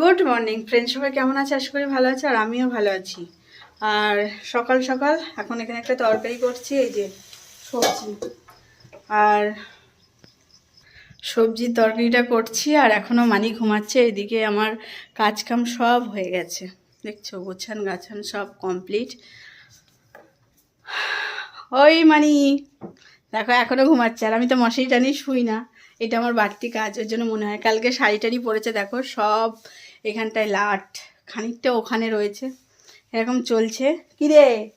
Good morning friend সবাই কেমন আছে? আশা করি ভালো আছে, আর আমিও ভালো আছি। আর সকাল সকাল এখন এখানে একটা তরকারি করছি, এই যে সবজি। আর সবজির তরকারিটা করছি, আর এখনও মানি ঘুমাচ্ছে, এদিকে আমার কাজকাম সব হয়ে গেছে। দেখছ, গোছান গাছান সব কমপ্লিট ওই মানি দেখো এখনও ঘুমাচ্ছে আর আমি তো মশারি টানি শুই না। এটা আমার বাড়তি কাজ, ওর জন্য মনে হয়। কালকে শাড়ি টাড়ি পরেছে, দেখো, সব এখানটায় লাট। খানিকটা ওখানে রয়েছে। এরকম চলছে। কি রে?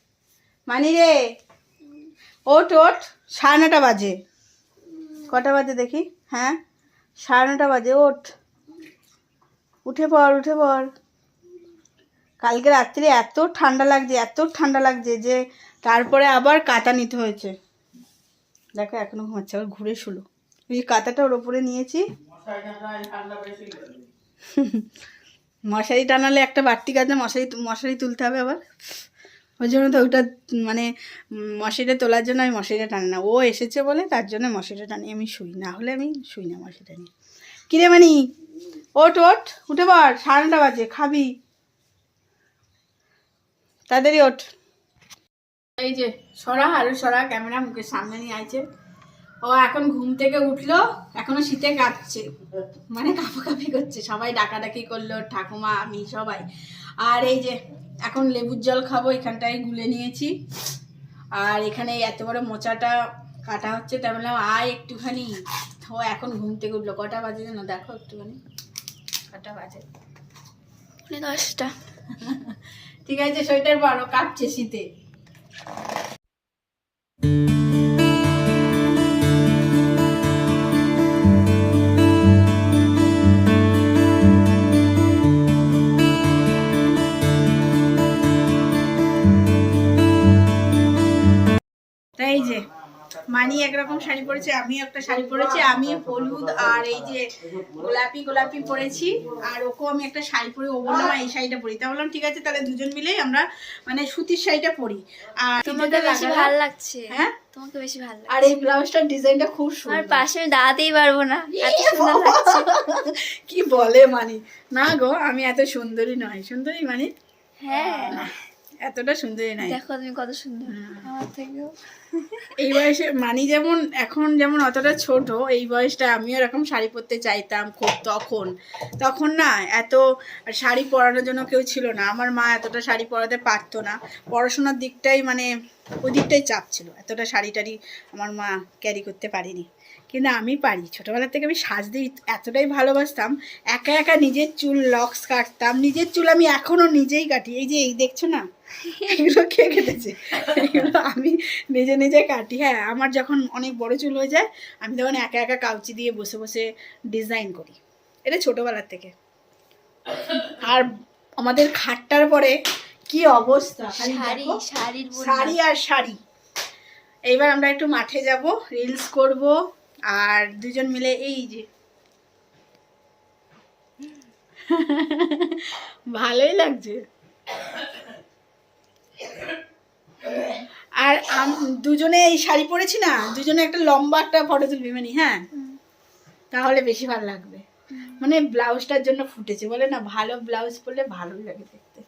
মানি রে? ওট ওট সাড়ে নটা বাজে। কটা বাজে দেখি? হ্যাঁ? সাড়ে নটা বাজে, ওঠ। উঠে পড় উঠে পড়। কালকে রাত্রে এত ঠান্ডা লাগছে, এত ঠান্ডা লাগছে যে তারপরে আবার কাতা নিতে হয়েছে। দেখো এখনও ঘুমাচ্ছে, আবার ঘুরে শুলো। ওই কাতাটা ওর ওপরে নিয়েছি। মশারি টানালে একটা বাড়তি কাজে মশারি মশারি তুলতে হবে আবার। ওই জন্য তো ওটা মানে মশারিটা তোলার জন্য আমি মশারিটা টানি না। ও এসেছে বলে তার জন্য মশারিটা টানি। আমি শুই, না হলে আমি শুই না মশারিটা নিয়ে। কিরে মানি? ওট ওট উঠে পড়, সাড়ে বাজে, খাবি। তাড়াতাড়ি ওঠ। এই যে সরা আরও সরা ক্যামেরা মুখের সামনে নিয়ে আইছে ও এখন ঘুম থেকে উঠল এখনও শীতে কাঁপছে মানে কাঁপা কাঁপাকাঁপি করছে সবাই ডাকাডাকি করল ঠাকুমা আমি সবাই। আর এই যে এখন লেবুর জল খাব এখানটায় গুলে নিয়েছি। আর এখানে এত বড় মোচাটা কাটা হচ্ছে তাই বললাম আয় একটুখানি। ও এখন ঘুম থেকে উঠল কটা বাজে যেন দেখো একটুখানি। কটা বাজে? দশটা। ঠিক আছে সোয়েটার পরো কাঁপছে শীতে। Thank you. মানি একরকম শাড়ি পরেছে আমি একটা শাড়ি পরেছি আমি হলুদ আর এই যে গোলাপি গোলাপি পরেছি আর ওকেও আমি একটা শাড়ি পরে ও বললাম এই শাড়িটা পরি। তা বললাম ঠিক আছে তাহলে দুজন মিলেই আমরা মানে সুতির শাড়িটা পরি। আর তোমাকে বেশি ভালো লাগছে। হ্যাঁ? তোমাকে বেশি ভালো আর এই ব্লাউজটার ডিজাইনটা খুব সুন্দর। পাশে আমি দাঁড়াতেই পারব না। এত সুন্দর লাগছে। কি বলে মানি? না গো আমি এত সুন্দরী নয় সুন্দরী মানে? হ্যাঁ। এতটা সুন্দরী নাই। দেখো তুমি কত সুন্দর। আমার থেকেও। এই বয়সে মানি যেমন এখন যেমন অতটা ছোট এই বয়সটা আমিও এরকম শাড়ি পরতে চাইতাম খুব তখন। তখন না এত শাড়ি পরানোর জন্য কেউ ছিল না। আমার মা এতটা শাড়ি পরাতে পারতো না। পড়াশোনার দিকটাই মানে ওই দিকটাই চাপ ছিল। এতটা শাড়ি টাড়ি আমার মা ক্যারি করতে পারিনি। কিন্তু আমি পারি। ছোটোবেলার থেকে আমি সাজতে এতটাই ভালোবাসতাম। একা একা নিজের চুল লক্স কাটতাম। নিজের চুল আমি এখনও নিজেই কাটি। এই যে এই দেখছ না? এগুলো কে কেটেছে? এগুলো আমি নিজে নিজে কাটি হ্যাঁ আমার যখন অনেক বড় চুল হয়ে যায় আমি তখন একা একা কাউচি দিয়ে বসে বসে ডিজাইন করি। এটা ছোটোবেলার থেকে। আর আমাদের খাটটার পরে কি অবস্থা? শাড়ি। শাড়ি আর শাড়ি। এইবার আমরা একটু মাঠে যাব রিলস করব আর দুজন মিলে এই যে। ভালোই লাগছে। আর দুজনে এই শাড়ি পরেছি না দুজনে একটা লম্বা একটা ফটো তুলবি মানে হ্যাঁ? তাহলে বেশি ভালো লাগবে। মানে ব্লাউজটার জন্য ফুটেছে বলে না ভালো ব্লাউজ পরলে ভালোই লাগে দেখতে।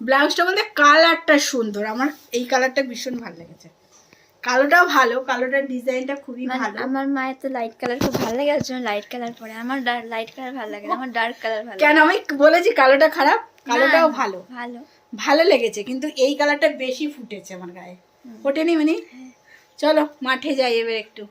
ব্লাউজটা বলতে কালারটা সুন্দর আমার এই কালারটা ভীষণ ভালো লেগেছে। কালোটাও ভালো কালোটার ডিজাইনটা খুবই মানে ভালো। আমার মায়ের তো লাইট কালার খুব ভালো লাগে ওর জন্য লাইট কালার পরে। আমার লাইট কালার ভালো লাগে আমার ডার্ক কালার ভালো কেন আমি বলেছি কালোটা খারাপ কালোটাও ভালো। ভালো। ভালো লেগেছে কিন্তু এই কালারটা বেশি ফুটেছে আমার গায়ে। ফোটেনি মানে? চলো মাঠে যাই এবার একটু।